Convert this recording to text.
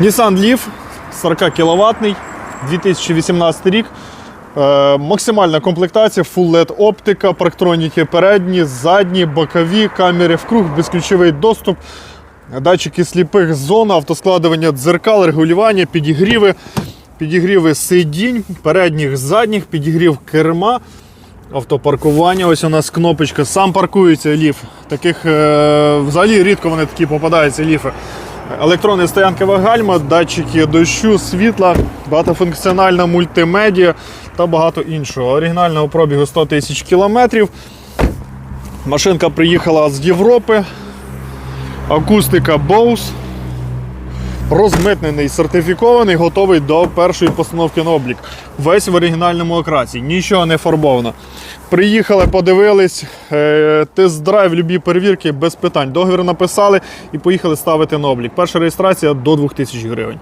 Nissan Leaf 40 кВт, 2018 рік. Е, максимальна комплектація, Full LED оптика, парктроніки передні, задні, бокові, камери вкруг, безключовий доступ, датчики сліпих зон, автоскладування дзеркал, регулювання, підігріви, підігріви сидінь, передніх, задніх, підігрів керма. Автопаркування, ось у нас кнопочка. Сам паркується ліф. Таких е, взагалі рідко вони такі попадаються ліфи. Електронна стоянкова гальма, датчики дощу, світла, багатофункціональна мультимедіа та багато іншого. Оригінального пробігу 100 тисяч кілометрів. Машинка приїхала з Європи. Акустика Bose. Розмитнений, сертифікований, готовий до першої постановки на облік. Весь в оригінальному окрасі, нічого не фарбовано. Приїхали, подивились, е, тест-драйв, любі перевірки без питань. Договір написали і поїхали ставити на облік. Перша реєстрація до 2000 гривень.